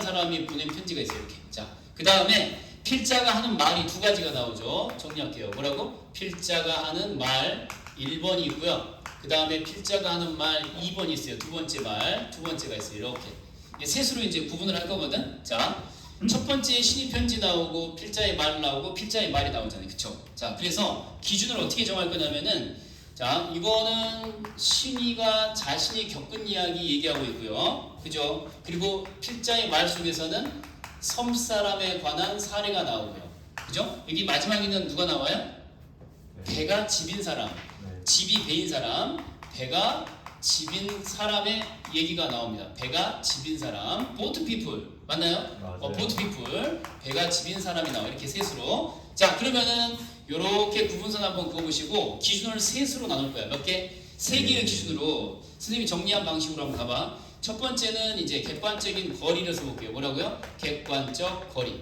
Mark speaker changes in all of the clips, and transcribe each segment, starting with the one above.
Speaker 1: 사람이 보낸 편지가 있어요. 이렇게. 자, 그 다음에 필자가 하는 말이 두 가지가 나오죠. 정리할게요. 뭐라고? 필자가 하는 말 1번이 있고요. 그 다음에 필자가 하는 말 2번이 있어요. 두 번째 말, 두 번째가 있어요. 이렇게. 셋으로 이제 구분을 할 거거든. 자, 첫 번째 신이 편지 나오고 필자의 말 나오고 필자의 말이 나오잖아요. 그쵸? 자, 그래서 기준을 어떻게 정할 거냐면은 자, 이거는 신이가 자신이 겪은 이야기 얘기하고 있고요. 그죠? 그리고 필자의 말 속에서는 섬 사람에 관한 사례가 나오고요. 그죠? 여기 마지막에는 누가 나와요? 배가 집인 사람.
Speaker 2: 네.
Speaker 1: 집이 배인 사람, 배가 집인 사람의 얘기가 나옵니다. 배가 집인 사람, 보트 피플 맞나요? 어, 보트 피플, 배가 집인 사람이 나와 이렇게 셋으로. 자 그러면은 요렇게 구분선 한번 그어보시고 기준을 셋으로 나눌 거야. 몇 개? 세 개의 기준으로 선생님이 정리한 방식으로 한번 가봐. 첫 번째는 이제 객관적인 거리를 써볼게요. 뭐라고요? 객관적 거리.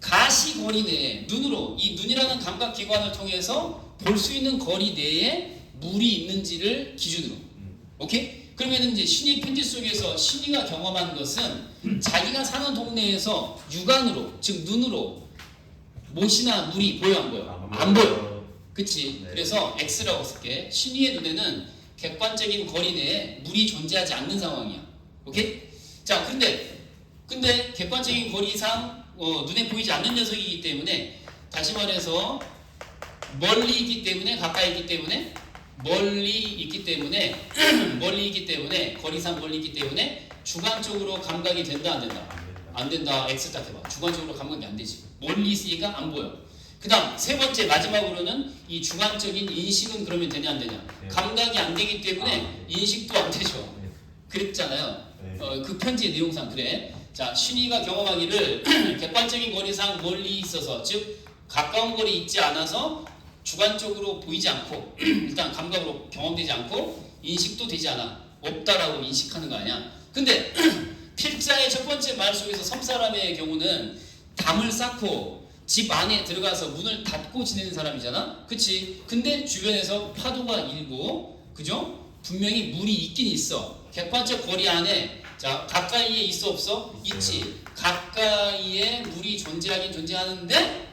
Speaker 1: 가시 거리 내에 눈으로 이 눈이라는 감각 기관을 통해서 볼 수 있는 거리 내에 물이 있는지를 기준으로
Speaker 2: 음.
Speaker 1: 오케이? 그러면 이제 신의 편지 속에서 신이가 경험한 것은 자기가 사는 동네에서 육안으로 즉 눈으로 못이나 물이 보여 안 보여? 안 보여. 그치?
Speaker 2: 네.
Speaker 1: 그래서 X라고 쓸게. 신이의 눈에는 객관적인 거리 내에 물이 존재하지 않는 상황이야. 오케이? 자, 근데 근데 객관적인 거리상 어, 눈에 보이지 않는 녀석이기 때문에 다시 말해서 멀리 있기 때문에 가까이 있기 때문에 멀리 있기 때문에 멀리 있기 때문에 거리상 멀리 있기 때문에 주관적으로 감각이 된다 안 된다?
Speaker 2: 안 된다.
Speaker 1: X 딱 해봐. 주관적으로 감각이 안 되지. 멀리 있으니까 안 보여. 그 다음 세 번째 마지막으로는 이 주관적인 인식은 그러면 되냐 안 되냐?
Speaker 2: 네.
Speaker 1: 감각이 안 되기 때문에
Speaker 2: 아, 네.
Speaker 1: 인식도 안 되죠.
Speaker 2: 네.
Speaker 1: 그랬잖아요.
Speaker 2: 네.
Speaker 1: 어, 그 편지의 내용상 그래. 자, 신이가 경험하기를 객관적인 거리상 멀리 있어서 즉 가까운 거리 있지 않아서 주관적으로 보이지 않고 일단 감각으로 경험되지 않고 인식도 되지 않아 없다라고 인식하는 거 아니야. 근데 필자의 첫 번째 말 속에서 섬 사람의 경우는 담을 쌓고 집 안에 들어가서 문을 닫고 지내는 사람이잖아. 그치? 근데 주변에서 파도가 일고, 그죠? 분명히 물이 있긴 있어. 객관적 거리 안에, 자, 가까이에 있어, 없어? 있지. 가까이에 물이 존재하긴 존재하는데,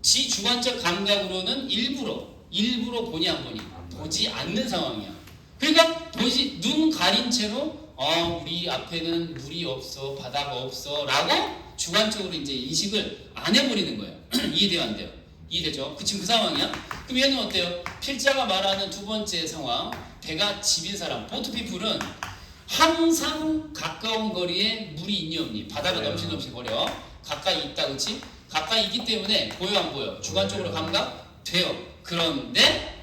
Speaker 1: 지 주관적 감각으로는 일부러, 일부러 보니 안 보니. 보지 않는 상황이야. 그러니까 보지 눈 가린 채로 어 우리 앞에는 물이 없어 바다가 없어 라고 주관적으로 이제 인식을 안 해버리는 거예요. 이해돼요 안 돼요? 이해되죠? 그 지금 그 상황이야. 그럼 얘는 어때요? 필자가 말하는 두 번째 상황 배가 집인 사람 보트 피플은 항상 가까운 거리에 물이 있니 없니 바다가
Speaker 2: 네.
Speaker 1: 없이 거려 가까이 있다 그치? 가까이 있기 때문에 보여 안 보여? 주관적으로
Speaker 2: 네.
Speaker 1: 감각 돼요. 그런데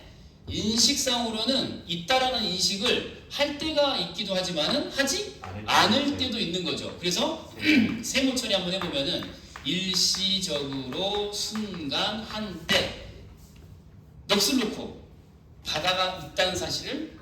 Speaker 1: 인식상으로는 있다라는 인식을 할 때가 있기도 하지만은 하지 않을 때도 있는 거죠. 그래서 세모 처리 한번 해보면은 일시적으로 순간 한때 넋을 놓고 바다가 있다는 사실을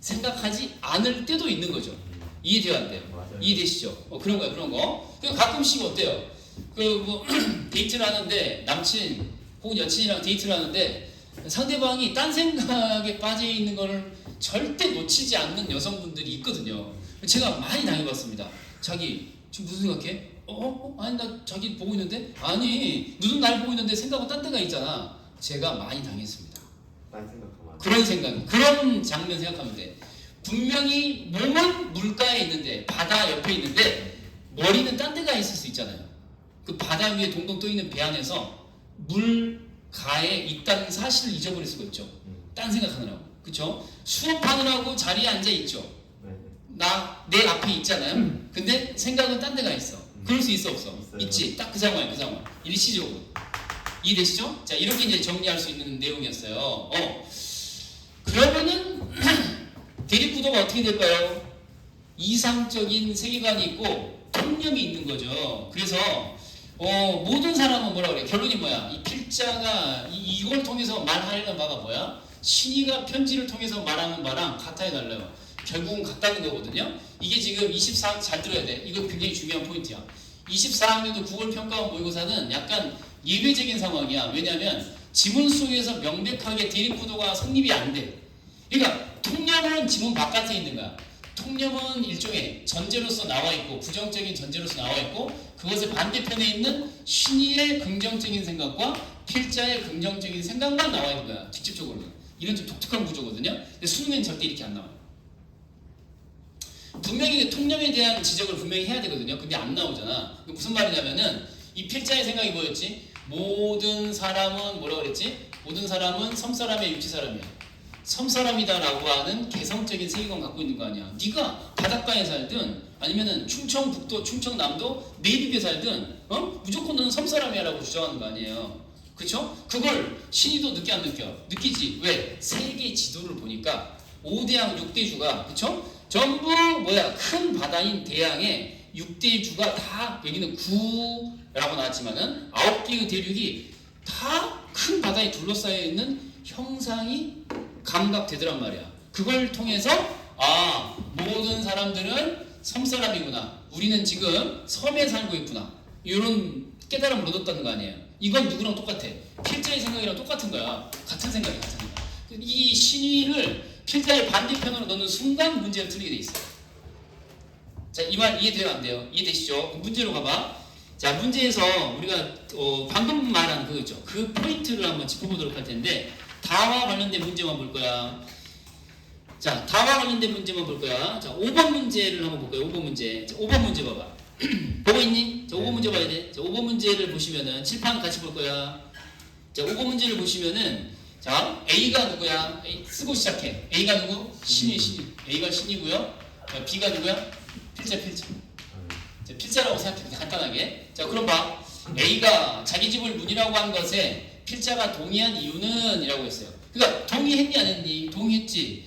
Speaker 1: 생각하지 않을 때도 있는 거죠. 이해돼요 안 돼요? 이해되시죠? 어, 그런 거야 그런 거. 그 가끔씩 어때요? 그 뭐 데이트를 하는데 남친 혹은 여친이랑 데이트를 하는데 상대방이 딴 생각에 빠져 있는 거를 절대 놓치지 않는 여성분들이 있거든요. 제가 많이 당해봤습니다. 자기 지금 무슨 생각해? 어, 어? 아니 나 자기 보고 있는데 아니 눈은 날 보고 있는데 생각은 딴 데가 있잖아. 제가 많이 당했습니다.
Speaker 2: 생각하면.
Speaker 1: 그런 생각, 그런 장면 생각하면 돼. 분명히 몸은 물가에 있는데 바다 옆에 있는데 머리는 딴 데가 있을 수 있잖아요. 그 바다 위에 동동 떠 있는 배 안에서 물 가에 있다는 사실을 잊어버릴 수가 있죠.
Speaker 2: 음.
Speaker 1: 딴 생각하느라고, 그렇죠? 수업하느라고 자리에 앉아 있죠.
Speaker 2: 네.
Speaker 1: 나내 앞에 있잖아요. 근데 생각은 딴 데가 있어. 그럴 수 있어 없어?
Speaker 2: 있어요.
Speaker 1: 있지. 딱 그 상황이야, 그 상황. 일시적으로. 이해되시죠? 자 이렇게 이제 정리할 수 있는 내용이었어요. 어. 그러면은 대립구도가 어떻게 될까요? 이상적인 세계관이 있고 통념이 있는 거죠. 그래서 어, 모든 사람은 뭐라 그래? 결론이 뭐야? 이 필자가 이, 이걸 통해서 말하려는 바가 뭐야? 신이가 편지를 통해서 말하는 바랑 같아야 달라요. 결국은 같다는 거거든요. 이게 지금 24, 잘 들어야 돼. 이거 굉장히 중요한 포인트야. 24학년도 국어 평가원 모의고사는 약간 예외적인 상황이야. 왜냐하면 지문 속에서 명백하게 대립구도가 성립이 안 돼. 그러니까 통념은 지문 바깥에 있는 거야. 통념은 일종의 전제로서 나와 있고 부정적인 전제로서 나와 있고 그것의 반대편에 있는 신의의 긍정적인 생각과 필자의 긍정적인 생각만 나와 있는 거야 직접적으로는. 이런 좀 독특한 구조거든요. 근데 수능에는 절대 이렇게 안 나와요. 분명히 통념에 대한 지적을 분명히 해야 되거든요. 근데 안 나오잖아. 그 무슨 말이냐면은 이 필자의 생각이 뭐였지? 모든 사람은 뭐라 그랬지? 모든 사람은 섬사람의 육지사람이야 섬사람이다라고 하는 개성적인 세계관 갖고 있는 거 아니야. 네가 바닷가에 살든 아니면은 충청북도, 충청남도 내륙에 살든 어? 무조건 너는 섬사람이야라고 주장하는 거 아니에요. 그쵸? 그걸 신이도 느끼 안 느껴? 느끼지. 왜? 세계 지도를 보니까 5대양 6대주가 그쵸? 전부 뭐야 큰 바다인 대양에 6대주가 다 여기는 구라고 나왔지만은 9개의 대륙이 다 큰 바다에 둘러싸여 있는 형상이 감각되더란 말이야. 그걸 통해서 아 모든 사람들은 섬 사람이구나. 우리는 지금 섬에 살고 있구나. 이런 깨달음을 얻었다는 거 아니에요. 이건 누구랑 똑같아? 필자의 생각이랑 똑같은 거야. 같은 생각이 같은 거야. 이 신의를 필자의 반대편으로 넣는 순간 문제를 틀리게 돼 있어. 자, 이 말 이해돼요, 안 돼요? 이해되시죠? 문제로 가봐. 자, 문제에서 우리가 어, 방금 말한 그 있죠. 그 포인트를 한번 짚어보도록 할 텐데 다와 관련된 문제만 볼 거야. 자, 다와 관련된 문제만 볼 거야. 자, 5번 문제를 한번 볼까요? 5번 문제. 자, 5번 문제 봐봐. 보고 있니? 자, 5번
Speaker 2: 네.
Speaker 1: 문제 봐야 돼. 자, 5번 문제를 보시면은 칠판 같이 볼 거야. 자, 5번 문제를 보시면은 자, A가 누구야? A, 쓰고 시작해. A가 누구? 신이 신이. A가 신이고요. 자, B가 누구야? 필자 필자. 자, 필자라고 생각해 간단하게. 자, 그럼 봐. A가 자기 집을 문이라고 한 것에 필자가 동의한 이유는 이라고 했어요. 그러니까 동의했니 안 했니? 동의했지.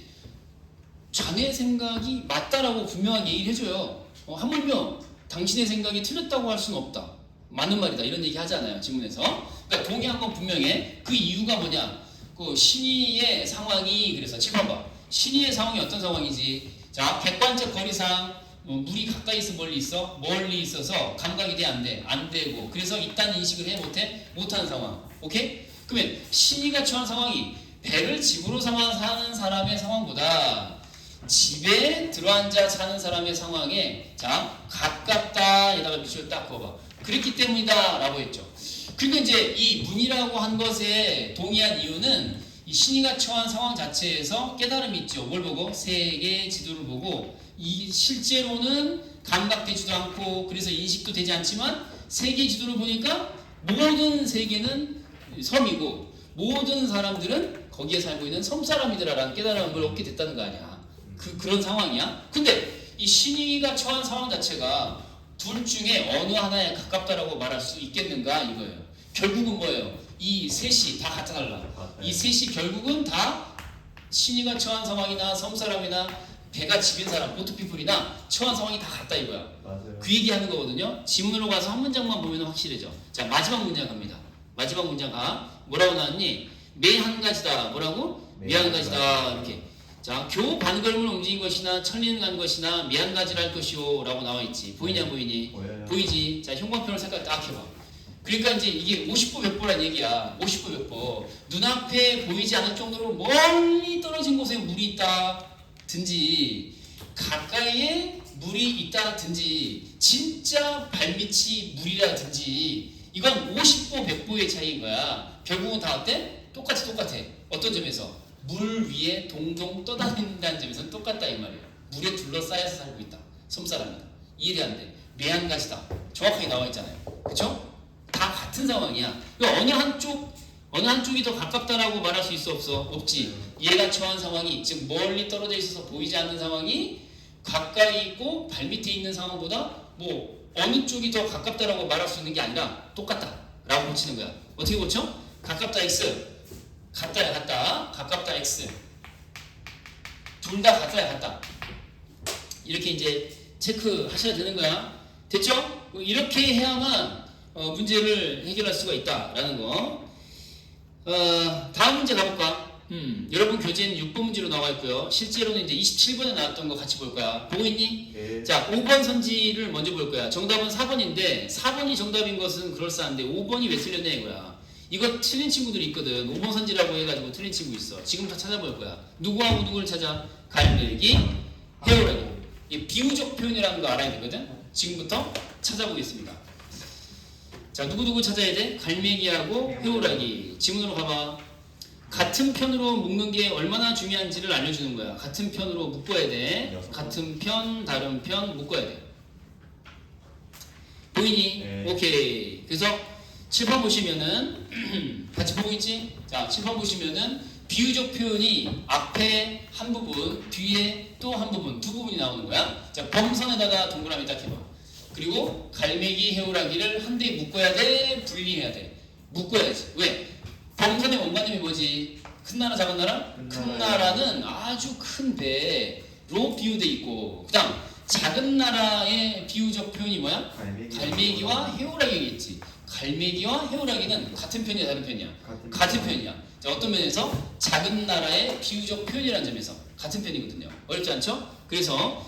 Speaker 1: 자네 생각이 맞다라고 분명하게 얘기를 해줘요. 어, 하물며 당신의 생각이 틀렸다고 할 수는 없다. 맞는 말이다. 이런 얘기 하잖아요. 지문에서. 그러니까 동의한 건 분명해. 그 이유가 뭐냐? 그 신의의 상황이 그래서 7번 봐. 신의의 상황이 어떤 상황이지? 자, 객관적 거리상 어, 물이 가까이 있어 멀리 있어? 멀리 있어서 감각이 돼 안 돼? 안 되고 그래서 일단 인식을 해 못해? 못하는 상황 오케이? 그러면 신이가 처한 상황이 배를 집으로 삼아 사는 사람의 상황보다 집에 들어앉아 사는 사람의 상황에 자 가깝다에다가 밑줄 딱 그어봐 그렇기 때문이다 라고 했죠 그리고 이제 이 문이라고 한 것에 동의한 이유는 이 신이가 처한 상황 자체에서 깨달음이 있죠 뭘 보고 세계 지도를 보고 이 실제로는 감각되지도 않고 그래서 인식도 되지 않지만 세계 지도를 보니까 모든 세계는 섬이고 모든 사람들은 거기에 살고 있는 섬 사람이더라라는 깨달음을 얻게 됐다는 거 아니야. 그 그런 상황이야. 근데 이 신이가 처한 상황 자체가 둘 중에 어느 하나에 가깝다라고 말할 수 있겠는가 이거예요. 결국은 뭐예요? 이 셋이 다 같아 달라. 이 셋이 결국은 다 신이가 처한 상황이나 섬 사람이나 배가 집인 사람, 보트피플이나 처한 상황이 다 같다 이거야.
Speaker 2: 맞아요.
Speaker 1: 그 얘기하는 거거든요. 지문으로 가서 한 문장만 보면 확실해져. 자 마지막 문장 갑니다. 마지막 문장 가. 뭐라고 나왔니? 매 한 가지다. 뭐라고? 매 한 가지다. 이렇게. 자, 교 반걸음을 움직인 것이나 천리는 간 것이나 매 한 가지를 할 것이오라고 나와 있지. 보이냐 안 보이니?
Speaker 2: 보여요.
Speaker 1: 보이지? 자, 형광펜을 색깔 딱 해봐. 그러니까 이제 이게 50보 100보란 얘기야. 50보 100보. 눈앞에 보이지 않을 정도로 멀리 떨어진 곳에 물이 있다 든지 가까이에 물이 있다든지 진짜 발밑이 물이라든지 이건 50보 100보의 차이인 거야. 결국은 다 어때? 똑같아 똑같아. 어떤 점에서? 물 위에 동동 떠다닌다는 점에서는 똑같다 이 말이에요. 물에 둘러싸여서 살고 있다. 섬사람이다. 이해가 안 돼. 매한 가지다. 정확하게 나와 있잖아요. 그쵸? 다 같은 상황이야. 어느 한쪽 어느 한쪽이 더 가깝다라고 말할 수 있어 없어? 없지. 얘가 처한 상황이 즉 멀리 떨어져 있어서 보이지 않는 상황이 가까이 있고 발밑에 있는 상황보다 뭐 어느 쪽이 더 가깝다라고 말할 수 있는 게 아니라 똑같다라고 고치는 거야. 어떻게 고쳐? 가깝다 x 같다야 같다 가깝다 x 둘 다 같다야 같다 이렇게 이제 체크하셔야 되는 거야. 됐죠? 이렇게 해야만 어, 문제를 해결할 수가 있다라는 거. 어, 다음 문제 가볼까? 음, 여러분 교재는 6번 문제로 나와 있고요. 실제로는 이제 27번에 나왔던 거 같이 볼 거야. 보고 있니?
Speaker 2: 네.
Speaker 1: 자, 5번 선지를 먼저 볼 거야. 정답은 4번인데 4번이 정답인 것은 그럴싸한데 5번이 왜 틀렸냐 이거야. 이거 틀린 친구들이 있거든. 5번 선지라고 해가지고 틀린 친구 있어. 지금부터 찾아볼 거야. 누구하고 누구를 찾아? 갈매기, 헤어라고. 이 비유적 표현이라는 거 알아야 되거든. 지금부터 찾아보겠습니다. 자 누구누구 찾아야 돼? 갈매기하고 해오라기. 지문으로 가봐. 같은 편으로 묶는 게 얼마나 중요한지를 알려주는 거야. 같은 편으로 묶어야 돼. 같은 편, 다른 편 묶어야 돼. 보이니?
Speaker 2: 네.
Speaker 1: 오케이. 그래서 7번 보시면은 같이 보고 있지? 자, 7번 보시면은 비유적 표현이 앞에 한 부분, 뒤에 또 한 부분, 두 부분이 나오는 거야. 자, 범선에다가 동그라미 딱 해봐. 그리고 갈매기, 해오라기를 한 대에 묶어야 돼, 분리해야 돼. 묶어야지. 왜? 범선의 원관념이 뭐지? 큰 나라, 작은 나라?
Speaker 2: 큰
Speaker 1: 큰. 나라는 아주 큰 배로 비유돼 있고, 그다음 작은 나라의 비유적 표현이 뭐야?
Speaker 2: 갈매기.
Speaker 1: 갈매기 와 해오라기겠지. 갈매기와 해오라기는 같은 편이야, 다른 편이야?
Speaker 2: 같은,
Speaker 1: 같은 편이야. 자, 어떤 면에서 작은 나라의 비유적 표현이라는 점에서 같은 편이거든요. 어렵지 않죠? 그래서